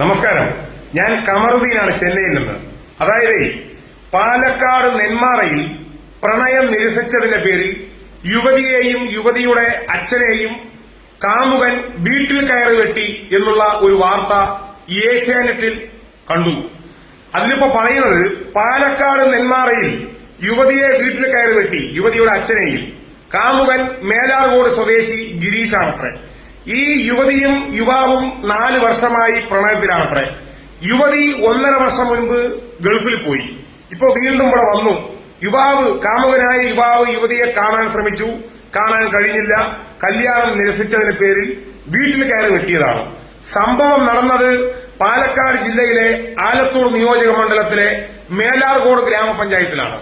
നമസ്കാരം. ഞാൻ കമറുദ്ദീനാണ് ചെന്നൈയിൽ നിന്ന്. അതായത് പാലക്കാട് നെന്മാറയിൽ പ്രണയം നിരസിച്ചതിന്റെ പേരിൽ യുവതിയെയും യുവതിയുടെ അച്ഛനെയും കാമുകൻ വീട്ടിൽ കയറി വെട്ടി എന്നുള്ള ഒരു വാർത്ത ഏഷ്യാനെറ്റിൽ കണ്ടു. അതിലിപ്പോ പറയുന്നത് പാലക്കാട് നെന്മാറയിൽ യുവതിയെ വീട്ടിൽ കയറി വെട്ടി യുവതിയുടെ അച്ഛനെയും. കാമുകൻ മേലാർകോട് സ്വദേശി ഗിരീഷാണത്രേ ഈ യുവതിയും യുവാവും നാല് വർഷമായി പ്രണയത്തിലാണത്രേ. യുവതി ഒന്നര വർഷം മുൻപ് ഗൾഫിൽ പോയി. ഇപ്പൊ വീണ്ടും ഇവിടെ വന്നു. യുവാവ് കാമുകനായ യുവാവ് യുവതിയെ കാണാൻ ശ്രമിച്ചു. കാണാൻ കഴിഞ്ഞില്ല. കല്യാണം നിരസിച്ചതിന്റെ പേരിൽ വീട്ടിൽ കയറി വെട്ടിയതാണ്. സംഭവം നടന്നത് പാലക്കാട് ജില്ലയിലെ ആലത്തൂർ നിയോജക മണ്ഡലത്തിലെ മേലാർകോട് ഗ്രാമപഞ്ചായത്തിലാണ്.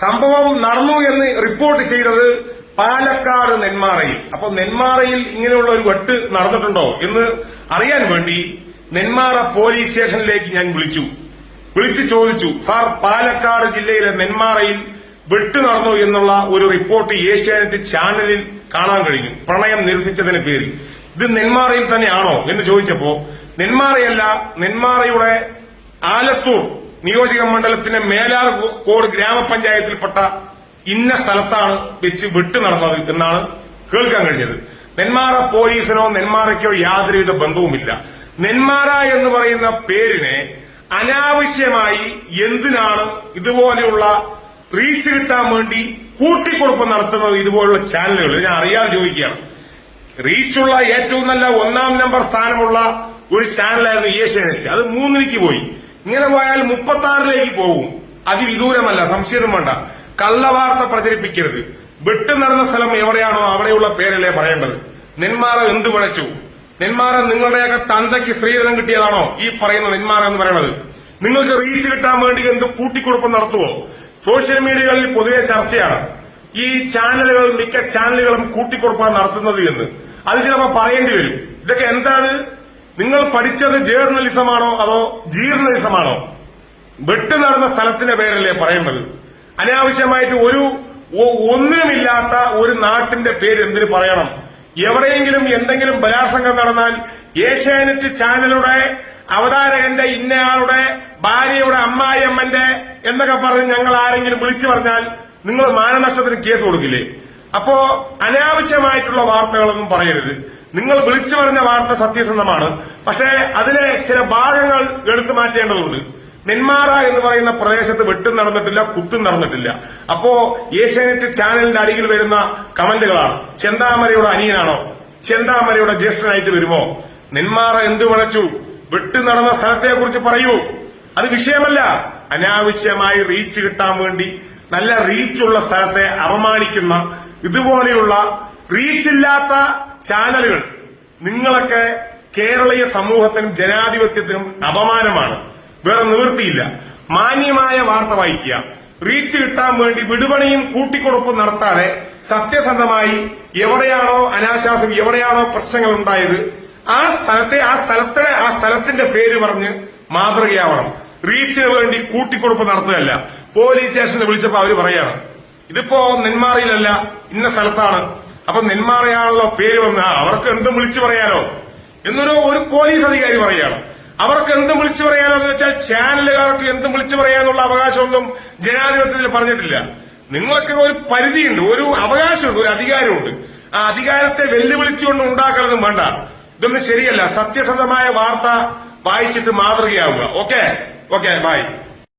സംഭവം നടന്നു എന്ന് റിപ്പോർട്ട് ചെയ്തത് പാലക്കാട് നെന്മാറയിൽ. അപ്പൊ നെന്മാറയിൽ ഇങ്ങനെയുള്ള ഒരു വെട്ട് നടന്നിട്ടുണ്ടോ എന്ന് അറിയാൻ വേണ്ടി നെന്മാറ പോലീസ് സ്റ്റേഷനിലേക്ക് ഞാൻ വിളിച്ചു. വിളിച്ചു ചോദിച്ചു സാർ പാലക്കാട് ജില്ലയിലെ നെന്മാറയിൽ വെട്ട് നടന്നു എന്നുള്ള ഒരു റിപ്പോർട്ട് ഏഷ്യാനെറ്റ് ചാനലിൽ കാണാൻ കഴിഞ്ഞു. പ്രണയം നിരസിച്ചതിന് പേരിൽ. ഇത് നെന്മാറയിൽ തന്നെയാണോ എന്ന് ചോദിച്ചപ്പോ നെന്മാറയല്ല നെന്മാറയുടെ ആലത്തൂർ നിയോജക മണ്ഡലത്തിന്റെ മേലാർ കോട് ഗ്രാമപഞ്ചായത്തിൽപ്പെട്ട ഇന്ന സ്ഥലത്താണ് വെച്ച് വിട്ടു നടന്നത് എന്നാണ് കേൾക്കാൻ കഴിഞ്ഞത്. നെന്മാറ പോലീസിനോ നെന്മാറയ്ക്കോ യാതൊരുവിധ ബന്ധവുമില്ല. നെന്മാറ എന്ന് പറയുന്ന പേരിനെ അനാവശ്യമായി എന്തിനാണ് ഇതുപോലെയുള്ള റീച്ച് കിട്ടാൻ വേണ്ടി കൂട്ടിക്കൊടുപ്പ് നടത്തുന്നത് ഇതുപോലുള്ള ചാനലുകൾ ഞാൻ അറിയാൻ ചോദിക്കുകയാണ്. റീച്ചുള്ള ഏറ്റവും നല്ല ഒന്നാം നമ്പർ സ്ഥാനമുള്ള ഒരു ചാനലായിരുന്നു ഏഷ്യാനെറ്റ്. അത് മൂന്നിലേക്ക് പോയി. ഇങ്ങനെ പോയാൽ മുപ്പത്തി ആറിലേക്ക് പോകും. അതിവിദൂരമല്ല സംശയം വേണ്ട. കള്ളവാർത്ത പ്രചരിപ്പിക്കരുത്. വെട്ടു നടന്ന സ്ഥലം എവിടെയാണോ അവിടെയുള്ള പേരല്ലേ പറയേണ്ടത്. നെന്മാറ എന്ത് പഴച്ചു? നെന്മാറ നിങ്ങളുടെയൊക്കെ തന്തയ്ക്ക് സ്ത്രീധനം കിട്ടിയതാണോ ഈ പറയുന്ന നെന്മാറ എന്ന് പറയുന്നത് നിങ്ങൾക്ക് റീച്ച് കിട്ടാൻ വേണ്ടി എന്ത് കൂട്ടിക്കൊടുപ്പം നടത്തുവോ? സോഷ്യൽ മീഡിയകളിൽ പൊതുവെ ചർച്ചയാണ്. ഈ ചാനലുകൾ മിക്ക ചാനലുകളും കൂട്ടിക്കൊടുപ്പാണ് നടത്തുന്നത് എന്ന്. അത് ചിലപ്പോൾ പറയേണ്ടി വരും. ഇതൊക്കെ എന്താണ്? നിങ്ങൾ പഠിച്ചത് ജേർണലിസമാണോ അതോ ജീർണലിസമാണോ വെട്ടു നടന്ന സ്ഥലത്തിന്റെ പേരല്ലേ പറയേണ്ടത്. അനാവശ്യമായിട്ട് ഒരു ഒന്നിനുമില്ലാത്ത ഒരു നാട്ടിന്റെ പേര് എന്തിനു പറയണം? എവിടെയെങ്കിലും എന്തെങ്കിലും ബലാത്സംഗം നടന്നാൽ ഏഷ്യാനെറ്റ് ചാനലുടെ അവതാരകന്റെ ഇന്നയാളുടെ ഭാര്യയുടെ അമ്മായിയമ്മന്റെ എന്നൊക്കെ പറഞ്ഞ് ഞങ്ങൾ ആരെങ്കിലും വിളിച്ചു പറഞ്ഞാൽ നിങ്ങൾ മാനനഷ്ടത്തിന് കേസ് കൊടുക്കില്ലേ? അപ്പോ അനാവശ്യമായിട്ടുള്ള വാർത്തകളൊന്നും പറയരുത്. നിങ്ങൾ വിളിച്ചു പറഞ്ഞ വാർത്ത സത്യസന്ധമാണ്. പക്ഷേ അതിലെ ചില ഭാഗങ്ങൾ എടുത്തു മാറ്റേണ്ടതുണ്ട്. നെന്മാറ എന്ന് പറയുന്ന പ്രദേശത്ത് വെട്ടും നടന്നിട്ടില്ല കുത്തും നടന്നിട്ടില്ല. അപ്പോ ഏഷ്യാനെറ്റ് ചാനലിന്റെ അടിയിൽ വരുന്ന കമന്റുകളാണ്. ചെന്താമരയുടെ അനിയനാണോ? ചെന്താമരയുടെ ജ്യേഷ്ഠനായിട്ട് വരുമോ? നെന്മാറ എന്തു വിളച്ചു വെട്ടു നടന്ന സ്ഥലത്തെ കുറിച്ച് പറയൂ. അത് വിഷയമല്ല. അനാവശ്യമായി റീച്ച് കിട്ടാൻ വേണ്ടി നല്ല റീച്ചുള്ള സ്ഥലത്തെ അപമാനിക്കുന്ന ഇതുപോലെയുള്ള റീച്ചില്ലാത്ത ചാനലുകൾ നിങ്ങളൊക്കെ കേരളീയ സമൂഹത്തിനും ജനാധിപത്യത്തിനും അപമാനമാണ്. വേറെ നിവൃത്തിയില്ല. മാന്യമായ വാർത്ത വായിക്കുക. റീച്ച് കിട്ടാൻ വേണ്ടി വിടുപണിയും കൂട്ടിക്കൊടുപ്പും നടത്താതെ സത്യസന്ധമായി എവിടെയാണോ അനാശാസം എവിടെയാണോ പ്രശ്നങ്ങൾ ഉണ്ടായത് ആ സ്ഥലത്തെ ആ സ്ഥലത്തെ ആ സ്ഥലത്തിന്റെ പേര് പറഞ്ഞ് മാതൃകയാവണം. റീച്ചിന് വേണ്ടി കൂട്ടിക്കൊടുപ്പ് നടത്തുകയല്ല. പോലീസ് സ്റ്റേഷനിൽ വിളിച്ചപ്പോ അവർ പറയാണ് ഇതിപ്പോ നെന്മാറയിലല്ല ഇന്ന സ്ഥലത്താണ്. അപ്പൊ നെന്മാറയാണല്ലോ പേര് വന്ന് അവർക്ക് എന്തും വിളിച്ചു പറയാലോ? എന്നൊരു ഒരു പോലീസ് അധികാരി പറയാണ്. അവർക്ക് എന്തും വിളിച്ചു പറയാനെന്ന് വെച്ചാൽ ചാനലുകാർക്ക് എന്തും വിളിച്ചു പറയാനുള്ള അവകാശമൊന്നും ജനാധിപത്യത്തിൽ പറഞ്ഞിട്ടില്ല. നിങ്ങൾക്ക് ഒരു പരിധിയുണ്ട് ഒരു അവകാശമുണ്ട് ഒരു അധികാരമുണ്ട്. ആ അധികാരത്തെ വെല്ലുവിളിച്ചുകൊണ്ട് ഉണ്ടാക്കണതും വേണ്ട. ഇതൊന്നും ശരിയല്ല. സത്യസന്ധമായ വാർത്ത വായിച്ചിട്ട് മാതൃകയാവുക. ഓക്കെ? Okay bye.